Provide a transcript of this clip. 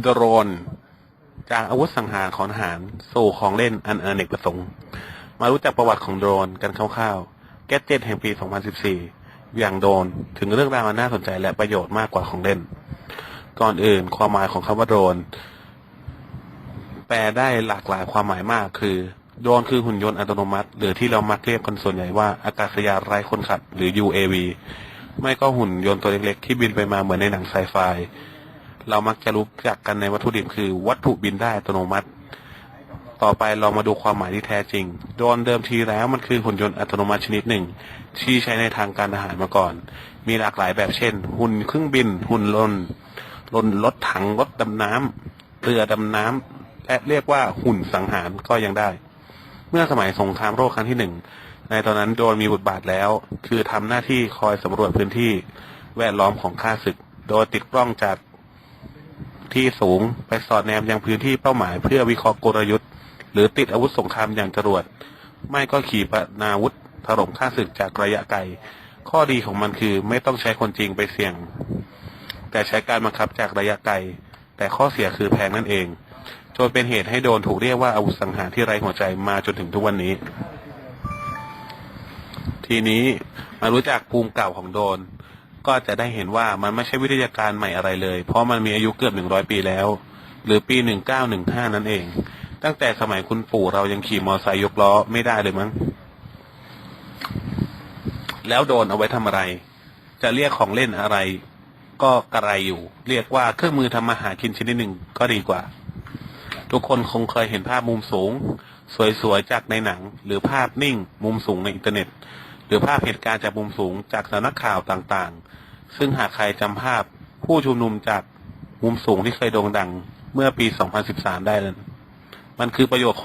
โดรน จากอาวุธสังหารของทหารสู่ของเล่นอันอเนกประสงค์ มารู้จักประวัติของโดรนกันคร่าวๆ แกดเจ็ตแห่งปี 2014 อย่างโดรนถึงเรื่องราวอันน่าสนใจและประโยชน์มากกว่าของเล่น ก่อนอื่นความหมายของคำว่าโดรน แปลได้หลากหลายความหมายมากคือโดรนคือหุ่นยนต์อัตโนมัติ หรือที่เรามักเรียกกันส่วนใหญ่ว่าอากาศยานไร้คนขับ หรือ UAV ไม่ก็หุ่นยนต์ตัวเล็กๆ ที่บินไปมาเหมือนในหนังไซไฟ เรามักจะรู้จักกันในวัตถุดิบคือวัตถุบินได้อัตโนมัติ ต่อไปเรามาดูความหมายที่แท้จริง โดรนเดิมทีแล้วมันคือหุ่นยนต์อัตโนมัติชนิดหนึ่ง ที่ใช้ในทางการทหารมาก่อน มีหลากหลายแบบเช่น หุ่นเครื่องบิน หุ่นลนลนรถถังรถดำน้ำเรือดำน้ำและเรียกว่าหุ่นสังหารก็ยังได้ เมื่อสมัยสงครามโลกครั้งที่หนึ่งในตอนนั้นโดรนมีบทบาทแล้ว คือทำหน้าที่คอยสำรวจพื้นที่แวดล้อมของข้าศึก โดยติดกล้องจาก ที่สูง ไปสอดแนมยังพื้นที่เป้าหมายเพื่อวิเคราะห์กลยุทธ์ หรือติดอาวุธสงครามอย่างจรวด ไม่ก็ขี่ปนาวุธถล่มข้าศึกจากระยะไกล ข้อดีของมันคือไม่ต้องใช้คนจริงไปเสี่ยง แต่ใช้การบังคับจากระยะไกล แต่ข้อเสียคือแพงนั่นเอง จนเป็นเหตุให้โดนถูกเรียกว่าอาวุธสังหารที่ไร้หัวใจมาจนถึงทุกวันนี้ ทีนี้มารู้จักภูมิเก่าของโดน ก็จะได้เห็นว่ามันไม่ใช่วิทยาการใหม่อะไรเลย เพราะมันมีอายุเกือบหนึ่งร้อยปีแล้ว หรือปีหนึ่งเก้าหนึ่งห้านั่นเอง ตั้งแต่สมัยคุณปู่เรายังขี่มอเตอร์ไซค์ยกล้อไม่ได้เลยมั้ง แล้วโดนเอาไว้ทำอะไร จะเรียกของเล่นอะไร ก็กระไรอยู่ เรียกว่าเครื่องมือทำมาหากินชนิดหนึ่งก็ดีกว่า ทุกคนคงเคยเห็นภาพมุมสูง สวยๆจากในหนัง หรือภาพนิ่ง มุมสูงในอินเทอร์เน็ต รือภาพเหตุการณ์จากมุมสูงจากสำนักข่าวต่างๆ ซึ่งหากใครจำภาพผู้ชุมนุมจากมุมสูงที่เคยโด่งดังเมื่อปี 2013 ได้แล้วมันคือประโยชน์